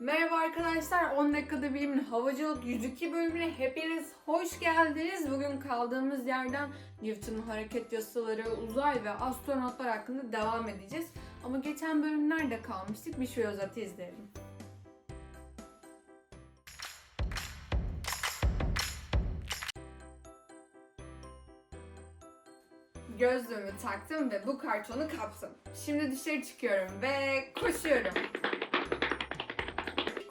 Merhaba arkadaşlar, 10 dakikada bilimin havacılık 102 bölümüne hepiniz hoş geldiniz. Bugün kaldığımız yerden Newton'un hareket yasaları, uzay ve astronotlar hakkında devam edeceğiz. Ama geçen bölüm nerede kalmıştık? Bir şey özeti izleyelim. Gözlüğümü taktım ve bu kartonu kaptım. Şimdi dışarı çıkıyorum ve koşuyorum.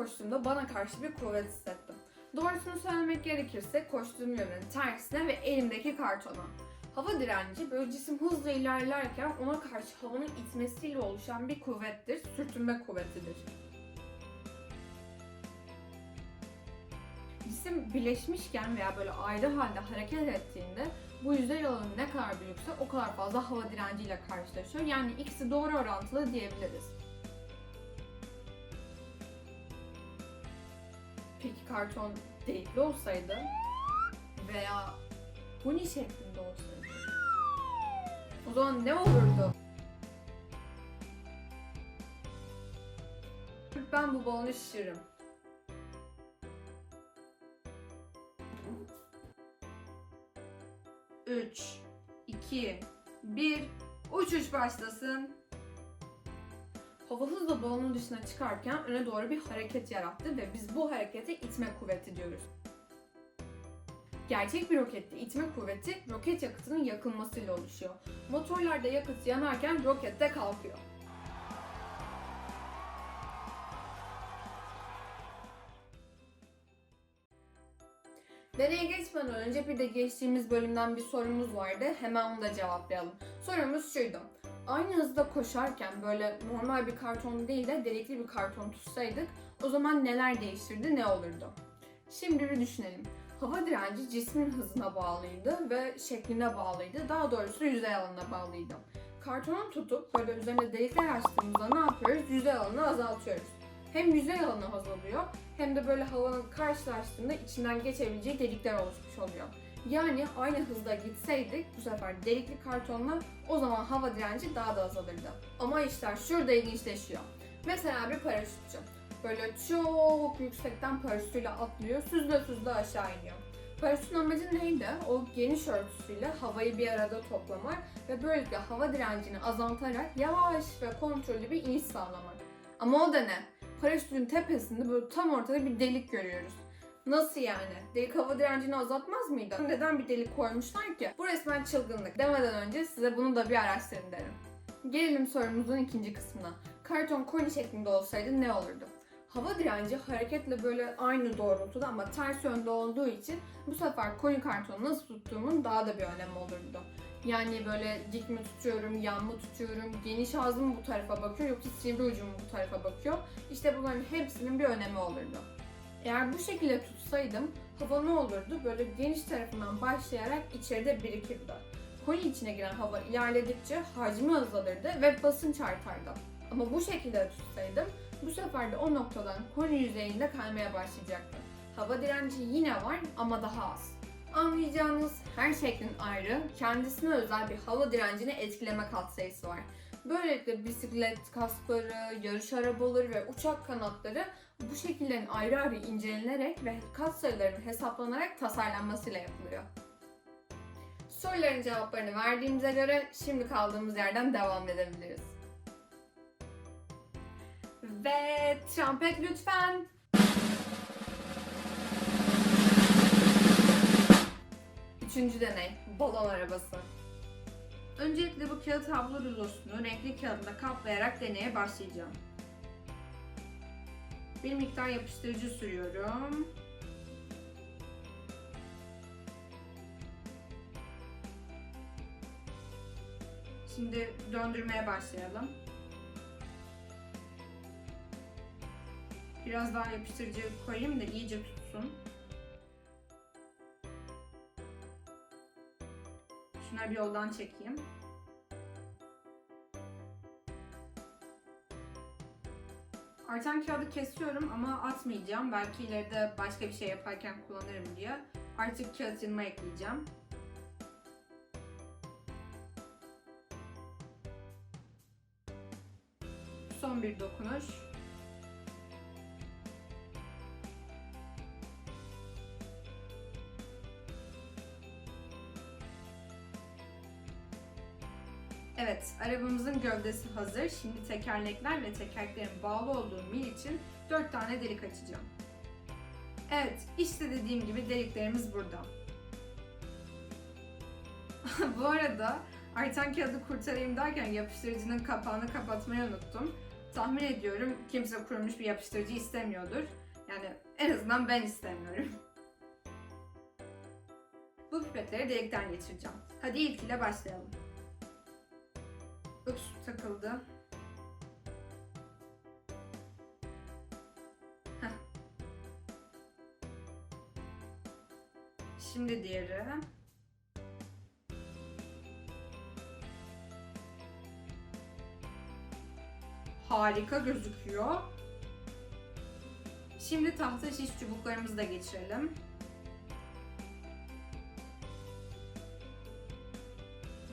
Koştuğumda bana karşı bir kuvvet hissettim. Doğrusunu söylemek gerekirse koştuğum yönün tersine ve elimdeki kartona. Hava direnci böyle cisim hızla ilerlerken ona karşı havanın itmesiyle oluşan bir kuvvettir, sürtünme kuvvetidir. Cisim birleşmişken veya böyle ayrı halde hareket ettiğinde bu yüzey alanı ne kadar büyükse o kadar fazla hava direnciyle karşılaşıyor. Yani ikisi doğru orantılı diyebiliriz. Karton delikli olsaydı veya huni şeklinde olsaydı o zaman ne olurdu? Ben bu balonu şişiririm. Üç, iki, bir, uçuş başlasın. Hava hızla balonun dışına çıkarken öne doğru bir hareket yarattı ve biz bu harekete itme kuvveti diyoruz. Gerçek bir rokette itme kuvveti roket yakıtının yakılmasıyla oluşuyor. Motorlarda yakıt yanarken roket de kalkıyor. Deneye geçmeden önce bir de geçtiğimiz bölümden bir sorumuz vardı. Hemen onu da cevaplayalım. Sorumuz şuydu. Aynı hızda koşarken böyle normal bir karton değil de delikli bir karton tutsaydık o zaman neler değişirdi, ne olurdu? Şimdi bir düşünelim. Hava direnci cismin hızına bağlıydı ve şekline bağlıydı. Daha doğrusu yüzey alanına bağlıydı. Kartonu tutup böyle üzerine delikler açtığımızda ne yapıyoruz? Yüzey alanını azaltıyoruz. Hem yüzey alanı azalıyor hem de böyle havanın karşılaştığında içinden geçebileceği delikler oluşmuş oluyor. Yani aynı hızda gitseydik bu sefer delikli kartonla o zaman hava direnci daha da azalırdı. Ama işler şurada ilginçleşiyor. Mesela bir paraşütçü böyle çok yüksekten paraşütüyle atlıyor, süzle süzle aşağı iniyor. Paraşütün amacı neydi? O geniş örtüsüyle havayı bir arada toplamak ve böylelikle hava direncini azaltarak yavaş ve kontrollü bir iniş sağlamak. Ama o da ne? Paraşütün tepesinde böyle tam ortada bir delik görüyoruz. Nasıl yani? Delik hava direncini azaltmaz mıydı? Neden bir delik koymuşlar ki? Bu resmen çılgınlık. Demeden önce size bunu da bir araştırın derim. Gelelim sorumuzun ikinci kısmına. Karton koni şeklinde olsaydı ne olurdu? Hava direnci hareketle böyle aynı doğrultuda ama ters yönde olduğu için bu sefer koni kartonu nasıl tuttuğumun daha da bir önemi olurdu. Yani böyle dik mi tutuyorum, yan mı tutuyorum, geniş ağzım bu tarafa bakıyor yoksa sivri ucum bu tarafa bakıyor? İşte bunların hepsinin bir önemi olurdu. Eğer bu şekilde tutsaydım hava ne olurdu? Böyle geniş tarafından başlayarak içeride birikirdi. Koni içine giren hava ilerledikçe hacmi azalırdı ve basınç artardı. Ama bu şekilde tutsaydım bu sefer de o noktadan koni yüzeyinde kaymaya başlayacaktı. Hava direnci yine var ama daha az. Anlayacağınız her şeklin ayrı, kendisine özel bir hava direncini etkileme katsayısı var. Böylelikle bisiklet kaskları, yarış arabaları ve uçak kanatları bu şekillerin ayrı ayrı incelenerek ve katsayılarının hesaplanarak tasarlanmasıyla yapılıyor. Soruların cevaplarını verdiğimize göre şimdi kaldığımız yerden devam edebiliriz. Ve trompet lütfen. Üçüncü deney, balon arabası. Öncelikle bu kağıt havlu rulosunu renkli kağıdla kaplayarak deneye başlayacağım. Bir miktar yapıştırıcı sürüyorum. Şimdi döndürmeye başlayalım. Biraz daha yapıştırıcı koyayım da iyice tutsun. Şunları bir yoldan çekeyim. Artan kağıdı kesiyorum ama atmayacağım. Belki ileride başka bir şey yaparken kullanırım diye. Artık kağıt yanıma ekleyeceğim. Son bir dokunuş. Evet, arabamızın gövdesi hazır. Şimdi tekerlekler ve tekerleklerin bağlı olduğu mil için 4 tane delik açacağım. Evet, işte dediğim gibi deliklerimiz burada. Bu arada artan kağıdı kurtarayım derken yapıştırıcının kapağını kapatmayı unuttum. Tahmin ediyorum kimse kurumuş bir yapıştırıcı istemiyordur. Yani en azından ben istemiyorum. Bu pipetleri delikten geçireceğim. Hadi ilkiyle başlayalım. Ups takıldı. Şimdi diğeri. Harika gözüküyor. Şimdi tahta şiş çubuklarımızı da geçirelim.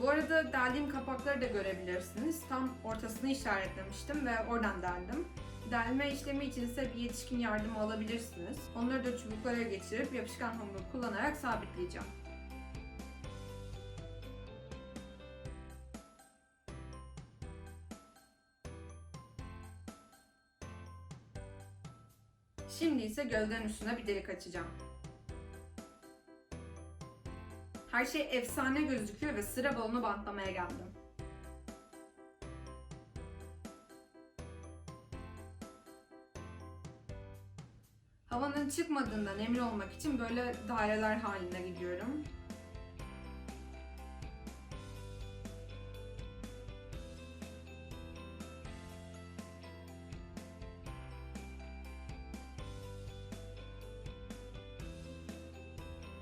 Bu arada deldiğim kapakları da görebilirsiniz. Tam ortasını işaretlemiştim ve oradan deldim. Delme işlemi için ise bir yetişkin yardımı alabilirsiniz. Onları da çubuklara geçirip yapışkan hamur kullanarak sabitleyeceğim. Şimdi ise gövdenin üstüne bir delik açacağım. Her şey efsane gözüküyor ve sıra balonu bantlamaya geldim. Havanın çıkmadığından emin olmak için böyle daireler haline gidiyorum.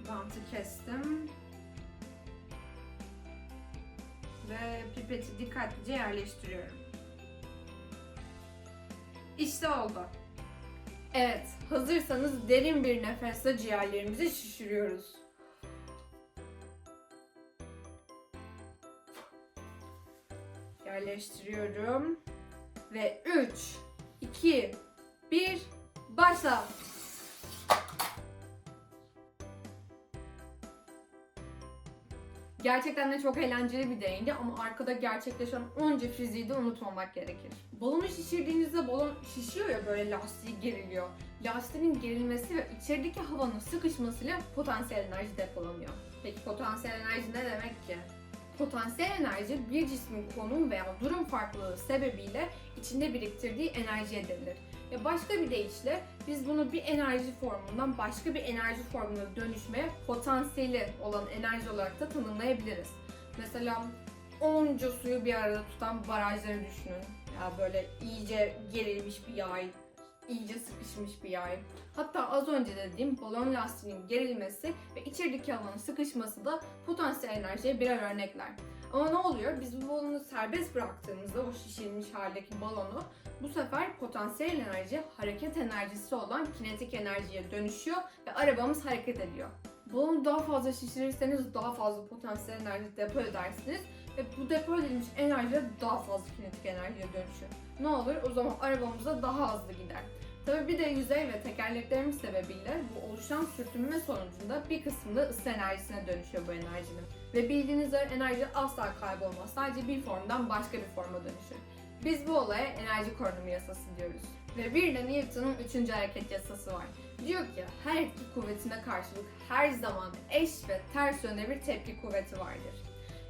Bantı kestim. Ve pipeti dikkatlice yerleştiriyorum. İşte oldu. Evet, hazırsanız derin bir nefesle ciğerlerimizi şişiriyoruz. Yerleştiriyorum. Ve 3, 2, 1, başla. Gerçekten de çok eğlenceli bir deneydi ama arkada gerçekleşen onca fiziği de unutmamak gerekir. Balonu şişirdiğinizde balon şişiyor ya böyle lastiği geriliyor. Lastiğin gerilmesi ve içerideki havanın sıkışmasıyla potansiyel enerji depolanıyor. Peki potansiyel enerji ne demek ki? Potansiyel enerji bir cismin konum veya durum farklılığı sebebiyle içinde biriktirdiği enerjiye denilir. Ve başka bir deyişle biz bunu bir enerji formundan başka bir enerji formuna dönüşmeye potansiyeli olan enerji olarak da tanımlayabiliriz. Mesela onca suyu bir arada tutan barajları düşünün. Ya böyle iyice gerilmiş bir yay, iyice sıkışmış bir yay. Hatta az önce dediğim balon lastiğinin gerilmesi ve içerideki havanın sıkışması da potansiyel enerjiye birer örnekler. Ama ne oluyor? Biz bu balonu serbest bıraktığımızda o şişirilmiş haldeki balonu bu sefer potansiyel enerji hareket enerjisi olan kinetik enerjiye dönüşüyor ve arabamız hareket ediyor. Balonu daha fazla şişirirseniz daha fazla potansiyel enerji depo edersiniz ve bu depo edilmiş enerji daha fazla kinetik enerjiye dönüşür. Ne olur? O zaman arabamıza daha hızlı gider. Tabii bir de yüzey ve tekerleklerimiz sebebiyle bu oluşan sürtünme sonucunda bir kısmı ısı enerjisine dönüşüyor bu enerjinin. Ve bildiğiniz üzere enerji asla kaybolmaz. Sadece bir formdan başka bir forma dönüşür. Biz bu olaya enerji korunumu yasası diyoruz. Ve bir de Newton'un üçüncü hareket yasası var. Diyor ki her etki kuvvetine karşılık her zaman eş ve ters yönde bir tepki kuvveti vardır.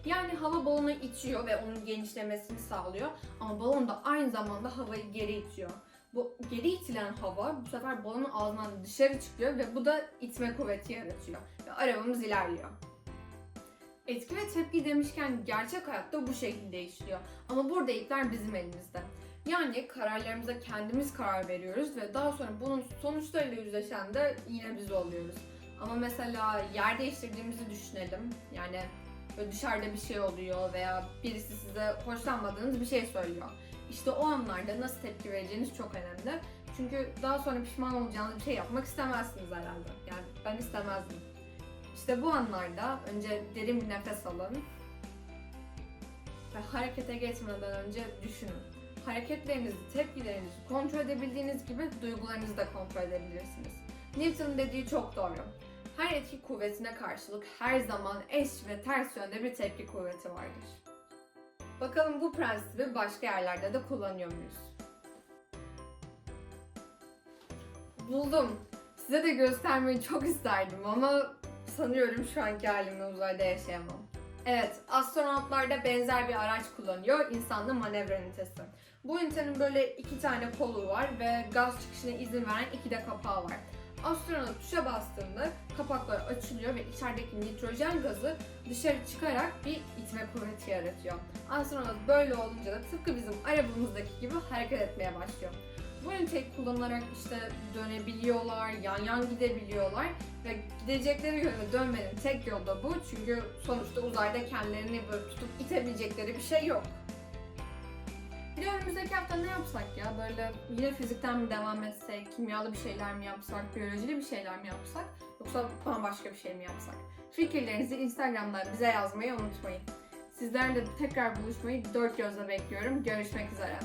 Yani hava balonu itiyor ve onun genişlemesini sağlıyor ama balon da aynı zamanda havayı geri itiyor. Bu geri itilen hava bu sefer balonun ağzından dışarı çıkıyor ve bu da itme kuvveti yaratıyor. Ve arabamız ilerliyor. Etki ve tepki demişken gerçek hayatta bu şekilde işliyor. Ama burada ipler bizim elimizde. Yani kararlarımıza kendimiz karar veriyoruz ve daha sonra bunun sonuçlarıyla yüzleşen de yine biz oluyoruz. Ama mesela yer değiştirdiğimizi düşünelim. Yani dışarıda bir şey oluyor veya birisi size hoşlanmadığınız bir şey söylüyor. İşte o anlarda nasıl tepki vereceğiniz çok önemli. Çünkü daha sonra pişman olacağınız bir şey yapmak istemezsiniz herhalde. Yani ben istemezdim. İşte bu anlarda önce derin bir nefes alın ve harekete geçmeden önce düşünün. Hareketlerinizi, tepkilerinizi kontrol edebildiğiniz gibi duygularınızı da kontrol edebilirsiniz. Newton'un dediği çok doğru. Her etki kuvvetine karşılık her zaman eş ve ters yönde bir tepki kuvveti vardır. Bakalım bu prensibi başka yerlerde de kullanıyor muyuz? Buldum. Size de göstermeyi çok isterdim ama sanıyorum şu anki halimle uzayda yaşayamam. Evet, astronotlar da benzer bir araç kullanıyor, insanlı manevra ünitesi. Bu ünitenin böyle iki tane kolu var ve gaz çıkışına izin veren iki de kapağı var. Astronot tuşa bastığında kapaklar açılıyor ve içerideki nitrojen gazı dışarı çıkarak bir itme kuvveti yaratıyor. Astronot böyle olunca da tıpkı bizim arabamızdaki gibi hareket etmeye başlıyor. Bu üniteyi kullanarak işte dönebiliyorlar, yan yan gidebiliyorlar ve gidecekleri yöne dönmenin tek yolu da bu. Çünkü sonuçta uzayda kendilerini böyle tutup itebilecekleri bir şey yok. Bir de önümüzdeki hafta ne yapsak ya? Böyle yine fizikten mi devam etsek, kimyalı bir şeyler mi yapsak, biyolojili bir şeyler mi yapsak? Yoksa bambaşka bir şey mi yapsak? Fikirlerinizi Instagram'dan bize yazmayı unutmayın. Sizlerle tekrar buluşmayı dört gözle bekliyorum. Görüşmek üzere.